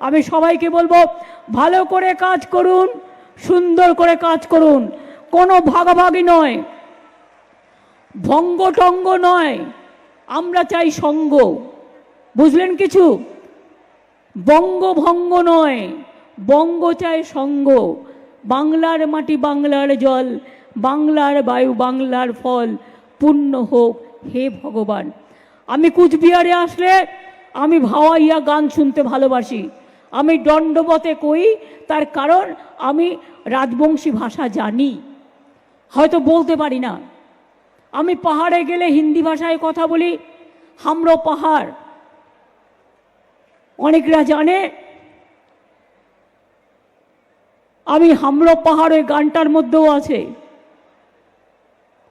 আমি সবাইকে বলব, ভালো করে কাজ করুন, সুন্দর করে কাজ করুন। কোনো ভাগাভাগি নয়। ভঙ্গ টঙ্গ নয়। আমরা চাই সঙ্গ। বুঝলেন কিছু? বঙ্গ ভঙ্গ নয়। বঙ্গ চায় সঙ্গ। বাংলার মাটি বাংলার জল, বাংলার বায়ু বাংলার ফল, পূর্ণ হোক হে ভগবান। আমি কুচবিহারে আসলে আমি ভাওয়াইয়া গান শুনতে ভালোবাসি। আমি দণ্ডবতে কই, তার কারণ আমি রাজবংশী ভাষা জানি। হয়তো বলতে পারি না। আমি পাহাড়ে গেলে হিন্দি ভাষায় কথা বলি, হামরো পাহাড়। অনেকরা জানে, আমি হামরো পাহাড়ের গানটার মধ্যেও আছে।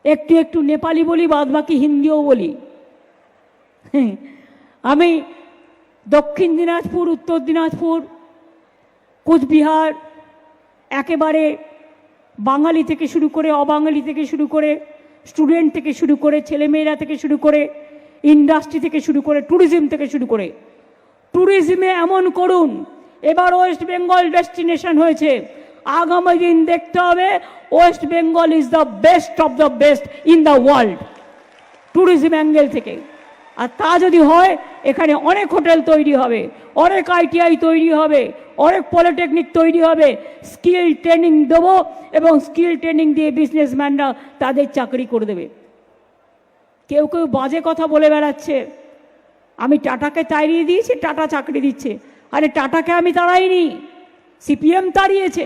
একটু একটু নেপালি বলি বাদ বাকি হিন্দিও বলি। আমি দক্ষিণ দিনাজপুর, উত্তর দিনাজপুর, কোচবিহার, একেবারে বাঙালি থেকে শুরু করে অবাঙালি থেকে শুরু করে স্টুডেন্ট থেকে শুরু করে ছেলেমেয়েরা থেকে শুরু করে ইন্ডাস্ট্রি থেকে শুরু করে ট্যুরিজম থেকে শুরু করে। ট্যুরিজমে এমন করুন, এবার ওয়েস্ট বেঙ্গল ডেস্টিনেশন হয়েছে। আগামী দিন দেখতে হবে West Bengal is the best of the best in the world. Tourism angle থেকে। আর তা যদি হয়, এখানে অনেক হোটেল তৈরি হবে, অনেক আইটিআই তৈরি হবে, অনেক পলিটেকনিক তৈরি হবে। স্কিল ট্রেনিং দেবো এবং স্কিল ট্রেনিং দিয়ে বিজনেসম্যানরা তাদের চাকরি করে দেবে। কেউ কেউ বাজে কথা বলে বেড়াচ্ছে। আমি টাটাকে তাড়িয়ে দিয়েছি, টাটা চাকরি দিচ্ছে। আরে টাটাকে আমি তাড়াইনি, সিপিএম তাড়িয়েছে।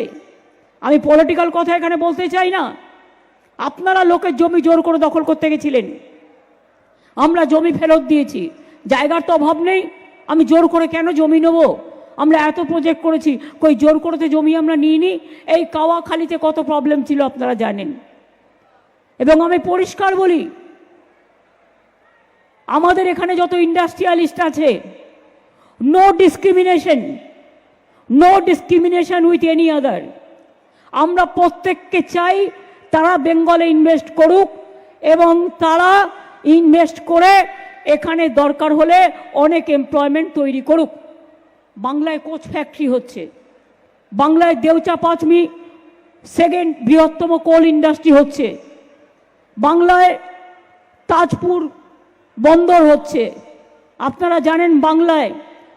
আমি পলিটিক্যাল কথা এখানে বলতে চাই না। আপনারা লোকের জমি জোর করে দখল করতে গেছিলেন। আমরা জমি ফেরত দিয়েছি। জায়গার তো অভাব নেই। আমি জোর করে কেন জমি নেব? আমরা এত প্রজেক্ট করেছি, কই জোর করে তো জমি আমরা নিইনি? এই কাওয়াখালিতে কত প্রবলেম ছিল আপনারা জানেন। এবং আমি পরিষ্কার বলি, আমাদের এখানে যত ইন্ডাস্ট্রিয়ালিস্ট আছে no discrimination no discrimination with any other আমরা প্রত্যেককে চাই তারা বেঙ্গলে ইনভেস্ট করুক এবং তারা ইনভেস্ট করে এখানে দরকার হলে অনেক এমপ্লয়মেন্ট তৈরি করুক। বাংলায় কোচ ফ্যাক্টরি হচ্ছে। বাংলায় দেউচা পাঁচমি সেকেন্ড বৃহত্তম কোল ইন্ডাস্ট্রি হচ্ছে। বাংলায় তাজপুর বন্দর হচ্ছে। আপনারা জানেন বাংলায়।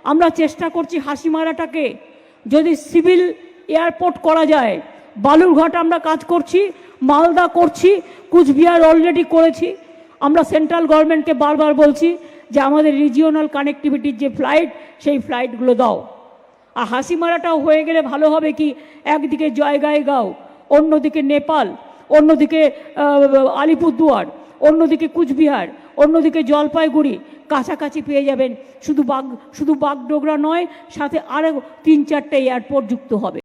আমরা চেষ্টা করছি হাসিমারাটাকে। যদি সিভিল এয়ারপোর্ট করা যায়, বালুরঘাট আমরা কাজ করছি, মালদা করছি, কুচবিহার অলরেডি করেছি। আমরা সেন্ট্রাল গভর্নমেন্টকে বারবার বলছি যে আমাদের রিজিওনাল কানেক্টিভিটির যে ফ্লাইট সেই ফ্লাইটগুলো দাও। আর হাসিমারাটাও হয়ে গেলে ভালো হবে কি? একদিকে জয়গাইগাঁও, অন্যদিকে নেপাল, অন্যদিকে আলিপুরদুয়ার, অন্যদিকে কুচবিহার, অন্যদিকে জলপাইগুড়ি কাছাকাছি পেয়ে যাবেন। শুধু বাগ, শুধু বাগডোগরা নয়, সাথে আরও তিন চারটে এয়ারপোর্ট যুক্ত হবে।